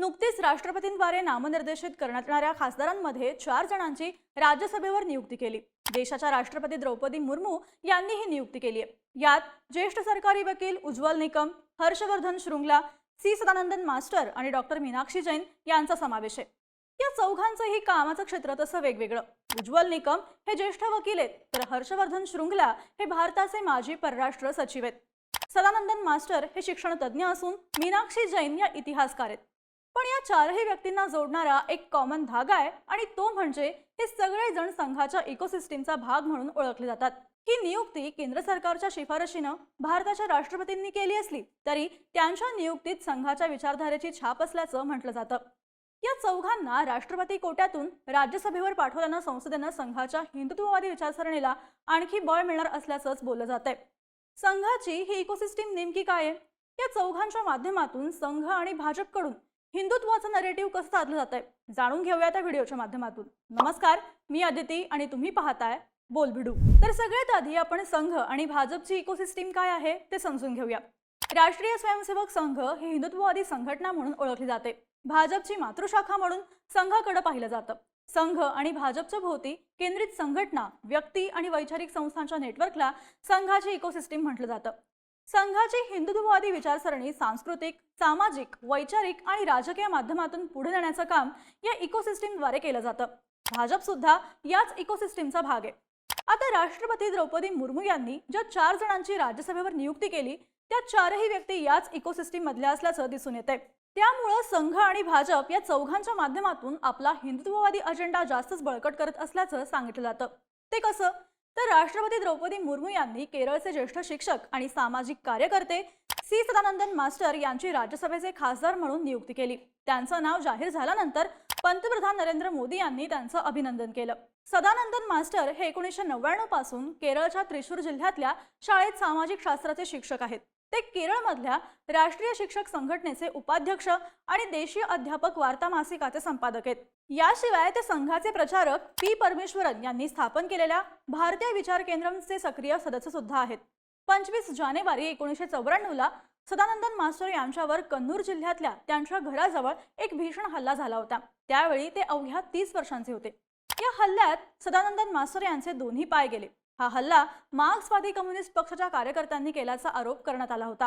नुकतीच राष्ट्रपतींद्वारे नामनिर्देशित करण्यात येणाऱ्या खासदारांमध्ये चार जणांची राज्यसभेवर नियुक्ती केली. देशाच्या राष्ट्रपती द्रौपदी मुर्मू यांनी ही नियुक्ती केली आहे. यात ज्येष्ठ सरकारी वकील उज्ज्वल निकम हर्षवर्धन शृंगला सी. सदानंदन मास्टर आणि डॉक्टर मीनाक्षी जैन यांचा समावेश आहे. या चौघांचंही कामाचं क्षेत्र तसं वेगवेगळं. उज्ज्वल निकम हे ज्येष्ठ वकील आहेत तर हर्षवर्धन शृंगला हे भारताचे माजी परराष्ट्र सचिव आहेत. सदानंदन मास्टर हे शिक्षण तज्ज्ञ असून मीनाक्षी जैन या इतिहासकार आहेत. पण या चारही व्यक्तींना जोडणारा एक कॉमन धागा आहे आणि तो म्हणजे हे सगळेजण संघाच्या इकोसिस्टीमचा भाग म्हणून ओळखले जातात. ही नियुक्ती केंद्र सरकारच्या शिफारशीनं भारताच्या राष्ट्रपतींनी केली असली तरी त्यांच्या नियुक्तीत संघाच्या विचारधारेची छाप असल्याचं म्हटलं जातं. या चौघांना राष्ट्रपती कोट्यातून राज्यसभेवर पाठवल्यानं संसदेनं संघाच्या हिंदुत्ववादी विचारसरणीला आणखी बळ मिळणार असल्याचंच बोललं जात आहे संघाची ही इकोसिस्टीम नेमकी काय आहे? या चौघांच्या माध्यमातून संघ आणि भाजपकडून हिंदुत्वाचं नरेटिव्ह कसं साधलं जात आहे जाणून घेऊया त्या व्हिडिओच्या माध्यमातून. नमस्कार मी आदिती आणि तुम्ही पाहताय बोल भिडू तर सगळ्यात आधी आपण संघ आणि भाजपची इकोसिस्टीम काय आहे ते समजून घेऊया. राष्ट्रीय स्वयंसेवक संघ ही हिंदुत्ववादी संघटना म्हणून ओळखली जाते. भाजपची मातृशाखा म्हणून संघाकडे पाहिलं जातं. संघ आणि भाजपच्या भोवती केंद्रित संघटना व्यक्ती आणि वैचारिक संस्थांच्या नेटवर्कला संघाची इकोसिस्टीम म्हटलं जातं. संघाची हिंदुत्ववादी विचारसरणी सांस्कृतिक सामाजिक वैचारिक आणि राजकीय माध्यमातून पुढे नेण्याचं काम या इकोसिस्टीमद्वारे केलं जातं. भाजप सुद्धा याच इकोसिस्टीमचा भाग आहे. आता राष्ट्रपती द्रौपदी मुर्मू यांनी ज्या चार जणांची राज्यसभेवर नियुक्ती केली त्या चारही व्यक्ती याच इकोसिस्टीम मधल्या असल्याचं दिसून येते त्यामुळं संघ आणि भाजप या चौघांच्या माध्यमातून आपला हिंदुत्ववादी अजेंडा जास्तच बळकट करत असल्याचं सांगितलं जातं. ते कसं? तर राष्ट्रपती द्रौपदी मुर्मू यांनी केरळचे ज्येष्ठ शिक्षक आणि सामाजिक कार्यकर्ते सी. सदानंदन मास्टर यांची राज्यसभेचे खासदार म्हणून नियुक्ती केली. त्यांचं नाव जाहीर झाल्यानंतर पंतप्रधान नरेंद्र मोदी यांनी त्यांचं अभिनंदन केलं. सदानंदन मास्टर हे एकोणीसशे नव्याण्णवपासून केरळच्या त्रिशूर जिल्ह्यातल्या शाळेत सामाजिक शास्त्राचे शिक्षक आहेत. ते केरळमधल्या राष्ट्रीय शिक्षक संघटनेचे उपाध्यक्ष आणि देशीय अध्यापक वार्ता मासिकाचे संपादक आहेत. याशिवाय ते संघाचे प्रचारक पी. परमेश्वरन यांनी स्थापन केलेल्या भारतीय विचार केंद्रांचे सक्रिय सदस्य सुद्धा आहेत. पंचवीस जानेवारी एकोणीसशे चौऱ्याण्णवला सदानंदन मास्टर यांच्यावर कन्नूर जिल्ह्यातल्या त्यांच्या घराजवळ एक भीषण हल्ला झाला होता. त्यावेळी ते अवघ्या तीस वर्षांचे होते. या हल्ल्यात सदानंदन मास्टर यांचे दोन्ही पाय गेले. हा हल्ला मार्क्सवादी कम्युनिस्ट पक्षाच्या कार्यकर्त्यांनी केल्याचा आरोप करण्यात आला होता.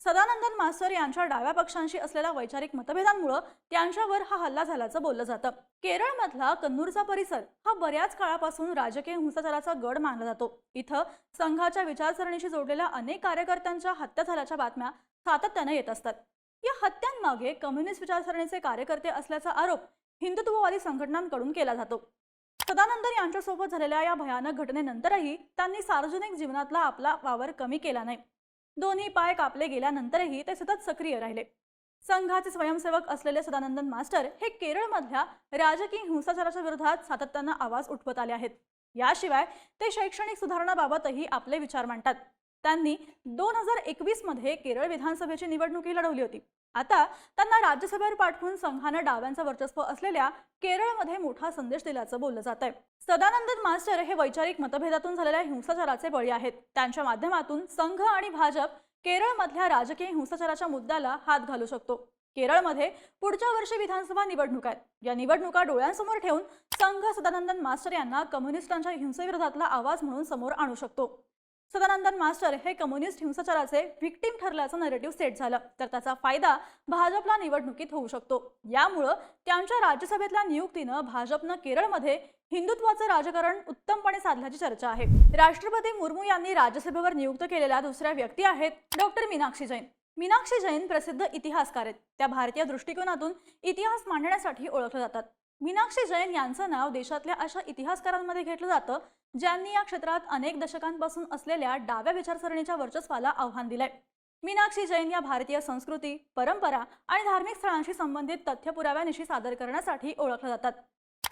सदानंदन मास्तर यांच्या डाव्या पक्षांशी असलेल्या वैचारिक मतभेदांमुळे त्यांच्यावर हा हल्ला झाल्याचं बोललं जातं. केरळमधला कन्नूरचा परिसर हा बऱ्याच काळापासून राजकीय हिंसाचाराचा गड मानला जातो. इथं संघाच्या विचारसरणीशी जोडलेल्या अनेक कार्यकर्त्यांच्या हत्या झाल्याच्या बातम्या सातत्यानं येत असतात. या हत्यांमागे कम्युनिस्ट विचारसरणीचे कार्यकर्ते असल्याचा आरोप हिंदुत्ववादी संघटनांकडून केला जातो. सदानंदन यांच्यासोबत झालेल्या या भयानक घटनेनंतरही त्यांनी सार्वजनिक जीवनातला आपला वावर कमी केला नाही. दोन्ही पाय कापले गेल्यानंतरही ते सतत सक्रिय राहिले. संघाचे स्वयंसेवक असलेले सदानंदन मास्टर हे केरळमधल्या राजकीय हिंसाचाराच्या विरोधात सातत्यानं आवाज उठवत आले आहेत. याशिवाय ते शैक्षणिक सुधारणाबाबतही आपले विचार मांडतात. त्यांनी दोन हजार एकवीसमध्ये केरळ विधानसभेची निवडणुकी लढवली होती. आता त्यांना राज्यसभेवर पाठवून संघानं डाव्यांचं वर्चस्व असलेल्या केरळमध्ये मोठा संदेश दिल्याचं बोललं जात आहे. सदानंदन मास्टर हे वैचारिक मतभेदातून झालेल्या हिंसाचाराचे बळी आहेत. त्यांच्या माध्यमातून संघ आणि भाजप केरळमधल्या राजकीय हिंसाचाराच्या मुद्द्याला हात घालू शकतो. केरळमध्ये पुढच्या वर्षी विधानसभा निवडणूक आहेत. या निवडणुका डोळ्यांसमोर ठेवून संघ सदानंदन मास्टर यांना कम्युनिस्टांच्या हिंसेविरोधातला आवाज म्हणून समोर आणू शकतो. सदानंदन मास्टर हे कम्युनिस्ट हिंसाचाराचे व्हिक्टीम ठरल्याचं नरेटिव्ह सेट झालं. तर त्याचा फायदा भाजपला निवडणुकीत होऊ शकतो. यामुळं त्यांच्या राज्यसभेतल्या नियुक्तीनं भाजपनं केरळमध्ये हिंदुत्वाचं राजकारण उत्तमपणे साधल्याची चर्चा आहे. राष्ट्रपती मुर्मू यांनी राज्यसभेवर नियुक्त केलेल्या दुसऱ्या व्यक्ती आहेत डॉक्टर मीनाक्षी जैन. मीनाक्षी जैन प्रसिद्ध इतिहासकार आहेत. त्या भारतीय दृष्टिकोनातून इतिहास मांडण्यासाठी ओळखले जातात. मीनाक्षी जैन यांचं नाव देशातल्या अशा इतिहासकारांमध्ये घेतलं जातं ज्यांनी या क्षेत्रात अनेक दशकांपासून असलेल्या डाव्या विचारसरणीच्या वर्चस्वाला आव्हान दिलंय. मीनाक्षी जैन या भारतीय संस्कृती परंपरा आणि धार्मिक स्थळांशी संबंधित तथ्य पुराव्यानिशी सादर करण्यासाठी ओळखल्या जातात.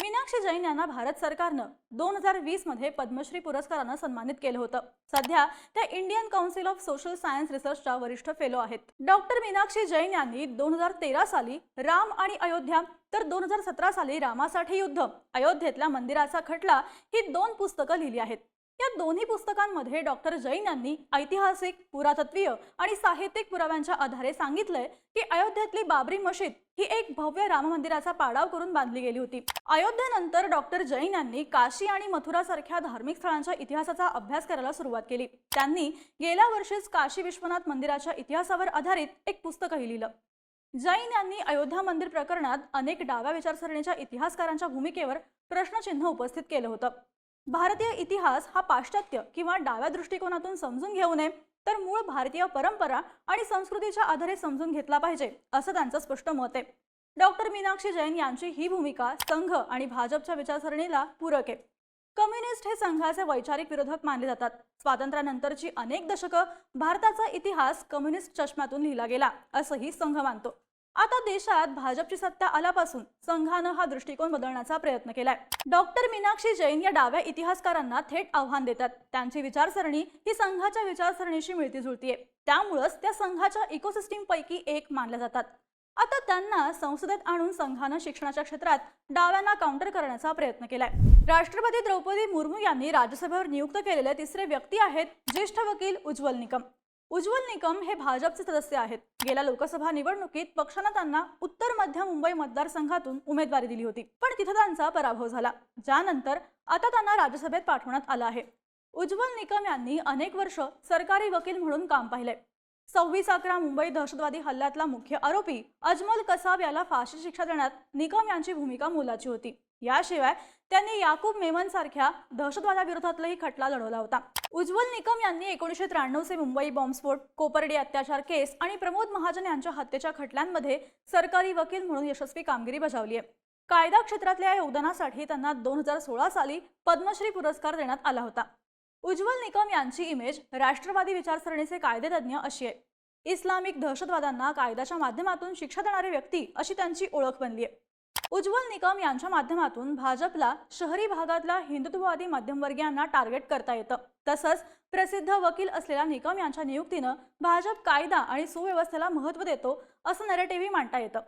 मीनाक्षी जैन यांना भारत सरकारनं दोन हजार वीसमध्ये पद्मश्री पुरस्कारानं सन्मानित केलं होतं. सध्या त्या Indian council of social science रिसर्चच्या वरिष्ठ फेलो आहेत. डॉक्टर मीनाक्षी जैन यांनी दोन हजार तेरा साली राम आणि अयोध्या तर दोन हजार सतरा साली रामासाठी युद्ध अयोध्येतल्या मंदिराचा खटला ही दोन पुस्तकं लिहिली आहेत. या दोन्ही पुस्तकांमध्ये डॉक्टर जैन यांनी ऐतिहासिक पुरातत्वीय आणि साहित्यिक पुराव्यांच्या आधारे सांगितलंय की अयोध्येतली बाबरी मशीद ही एक भव्य राम मंदिराचा पाडाव करून बांधली गेली होती. अयोध्येनंतर डॉक्टर जैन यांनी काशी आणि मथुरा सारख्या धार्मिक स्थळांच्या इतिहासाचा अभ्यास करायला सुरुवात केली. त्यांनी गेल्या वर्षीच काशी विश्वनाथ मंदिराच्या इतिहासावर आधारित एक पुस्तकही लिहिलं. जैन यांनी अयोध्या मंदिर प्रकरणात अनेक डाव्या विचारसरणीच्या इतिहासकारांच्या भूमिकेवर प्रश्नचिन्ह उपस्थित केलं होतं. भारतीय इतिहास हा पाश्चात्य किंवा डाव्या दृष्टिकोनातून समजून घेऊ नये तर मूळ भारतीय परंपरा आणि संस्कृतीच्या आधारे समजून घेतला पाहिजे असं त्यांचं स्पष्ट मत आहे. डॉक्टर मीनाक्षी जैन यांची ही भूमिका संघ आणि भाजपच्या विचारसरणीला पूरक आहे. कम्युनिस्ट हे संघाचे वैचारिक विरोधक मानले जातात. स्वातंत्र्यानंतरची अनेक दशकं भारताचा इतिहास कम्युनिस्ट चष्म्यातून लिहिला गेला असंही संघ मानतो. आता देशात भाजपची सत्ता आल्यापासून संघानं हा दृष्टिकोन बदलण्याचा प्रयत्न केलाय. डॉक्टर मीनाक्षी जैन या डाव्या इतिहासकारांना थेट आव्हान देतात. त्यांची विचारसरणी ही संघाच्या विचारसरणीशी मिळती जुळतीये त्यामुळंच त्या संघाच्या इकोसिस्टीम पैकी एक मानल्या जातात. आता त्यांना संसदेत आणून संघानं शिक्षणाच्या क्षेत्रात डाव्यांना काउंटर करण्याचा प्रयत्न केलाय. राष्ट्रपती द्रौपदी मुर्मू यांनी राज्यसभेवर नियुक्त केलेले तिसरे व्यक्ती आहेत ज्येष्ठ वकील उज्ज्वल निकम. उज्ज्वल निकम हे भाजपचे सदस्य आहेत. गेल्या लोकसभा निवडणुकीत पक्षानं त्यांना उत्तर मध्य मुंबई मतदारसंघातून उमेदवारी दिली होती. पण तिथं त्यांचा पराभव झाला. ज्यानंतर आता त्यांना राज्यसभेत पाठवण्यात आलं आहे. उज्ज्वल निकम यांनी अनेक वर्ष सरकारी वकील म्हणून काम पाहिलंय. सव्वीस अकरा मुंबई दहशतवादी हल्ल्यातला मुख्य आरोपी अजमल कसाब याला फाशी शिक्षा देण्यात निकम यांची भूमिका मोलाची होती. याशिवाय त्यांनी याकूब मेमन सारख्या दहशतवादाविरोधातलाही खटला लढवला होता. उज्ज्वल निकम यांनी एकोणीसशे त्र्याण्णवचे मुंबई बॉम्बस्फोट कोपर्डी अत्याचार केस आणि प्रमोद महाजन यांच्या हत्येच्या खटल्यांमध्ये सरकारी वकील म्हणून यशस्वी कामगिरी बजावली आहे कायदा क्षेत्रातल्या योगदानासाठी त्यांना दोन हजार सोळा साली पद्मश्री पुरस्कार देण्यात आला होता. उज्ज्वल निकम यांची इमेज राष्ट्रवादी विचारसरणीचे कायदेतज्ञ अशी आहे. इस्लामिक दहशतवाद्यांना कायद्याच्या माध्यमातून शिक्षा देणारी व्यक्ती अशी त्यांची ओळख बनली आहे उज्ज्वल निकम यांच्या माध्यमातून भाजपला शहरी भागातल्या हिंदुत्ववादी मध्यमवर्गीयांना टार्गेट करता येतं. तसंच प्रसिद्ध वकील असलेल्या निकम यांच्या नियुक्तीनं भाजप कायदा आणि सुव्यवस्थेला महत्त्व देतो असं नरेटिव्ही मांडता येतं.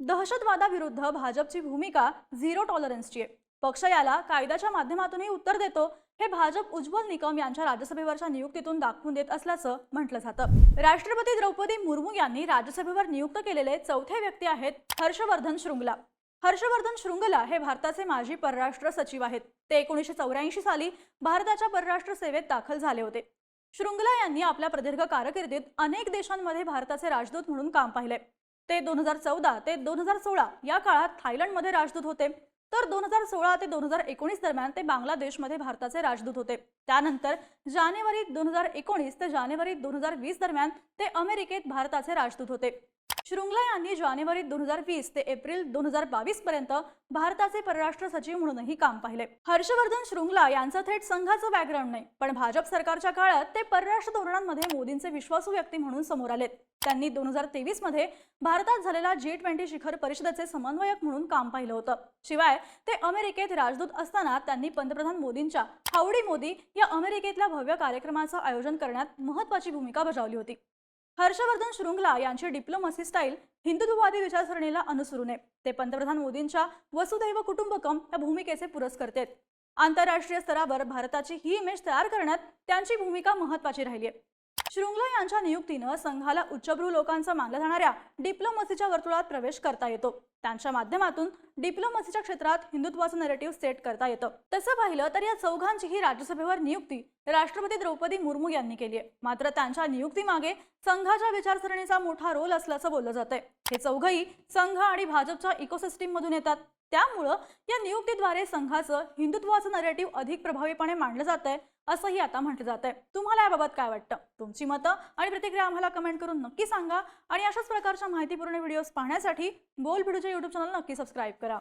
दहशतवादाविरुद्ध भाजपची भूमिका झिरो टॉलरन्सची आहे. पक्ष याला कायद्याच्या माध्यमातूनही उत्तर देतो हे भाजप उज्ज्वल निकम यांच्या राज्यसभेवरच्या नियुक्तीतून दाखवून देत असल्याचं म्हटलं जातं. राष्ट्रपती द्रौपदी मुर्मू यांनी राज्यसभेवर नियुक्त केलेले चौथे व्यक्ती आहेत हर्षवर्धन शृंगला. हर्षवर्धन शृंगला हे भारताचे माजी परराष्ट्र सचिव आहेत. ते एकोणीसशे चौऱ्याऐंशी साली भारताच्या परराष्ट्र सेवेत दाखल झाले होते. शृंगला यांनी आपल्या प्रदीर्घ कारकिर्दीत अनेक देशांमध्ये भारताचे राजदूत म्हणून काम पाहिले. ते दोन हजार चौदा ते दोन हजार सोळा या काळात थायलंडमध्ये राजदूत होते. तर दोन हजार सोळा ते दोन हजार एकोणीस दरम्यान ते बांगलादेशमध्ये भारताचे राजदूत होते. त्यानंतर जानेवारी दोन हजार एकोणीस ते जानेवारी दोन हजार वीस दरम्यान ते अमेरिकेत भारताचे राजदूत होते. शृंगला यांनी जानेवारी दोन हजार वीस ते एप्रिल दोन हजार बावीस पर्यंत भारताचे परराष्ट्र सचिव म्हणूनही काम पाहिले. हर्षवर्धन शृंगला यांचं थेट संघाचं बॅकग्राऊंड नाही पण भाजप सरकारच्या काळात ते परराष्ट्र धोरणांमध्ये मोदींचे विश्वासू व्यक्ती म्हणून समोर आलेत. त्यांनी दोन हजार तेवीसमध्ये भारतात झालेला जी ट्वेंटी शिखर परिषदेचे समन्वयक म्हणून काम पाहिलं होतं. शिवाय ते अमेरिकेत राजदूत असताना त्यांनी पंतप्रधान मोदींच्या हावडी मोदी या अमेरिकेतल्या भव्य कार्यक्रमाचं आयोजन करण्यात महत्वाची भूमिका बजावली होती. हर्षवर्धन शृंगला यांची डिप्लोमसी स्टाईल हिंदुत्ववादी विचारसरणीला अनुसरून आहे. ते पंतप्रधान मोदींच्या वसुदैव कुटुंबकम या भूमिकेचे पुरस्कर्ते आंतरराष्ट्रीय स्तरावर भारताची ही इमेज तयार करण्यात त्यांची भूमिका महत्वाची राहिली आहे. शृंगला यांच्या नियुक्तीनं संघाला उच्चभ्रू लोकांचा मानल्या जाणाऱ्या डिप्लोमसीच्या वर्तुळात प्रवेश करता येतो. त्यांच्या माध्यमातून डिप्लोमसीच्या क्षेत्रात हिंदुत्वाचं नरेटिव्ह सेट करता येतं. तसं पाहिलं तर या चौघांचीही राज्यसभेवर नियुक्ती राष्ट्रपती द्रौपदी मुर्मू यांनी केली आहे. मात्र त्यांच्या नियुक्तीमागे संघाच्या विचारसरणीचा मोठा रोल असल्याचं बोललं जातंय. हे चौघही संघ आणि भाजपच्या इकोसिस्टीम मधून येतात. त्यामुळं या नियुक्तीद्वारे संघाचं हिंदुत्वाचं नरेटिव्ह अधिक प्रभावीपणे मांडलं जात आहे असंही आता म्हटलं जात आहे तुम्हाला याबाबत काय वाटतं? तुमची मतं आणि प्रतिक्रिया आम्हाला कमेंट करून नक्की सांगा आणि अशाच प्रकारच्या माहितीपूर्ण व्हिडिओज पाहण्यासाठी बोल भिडूच्या युट्यूब चॅनल नक्की सबस्क्राईब करा.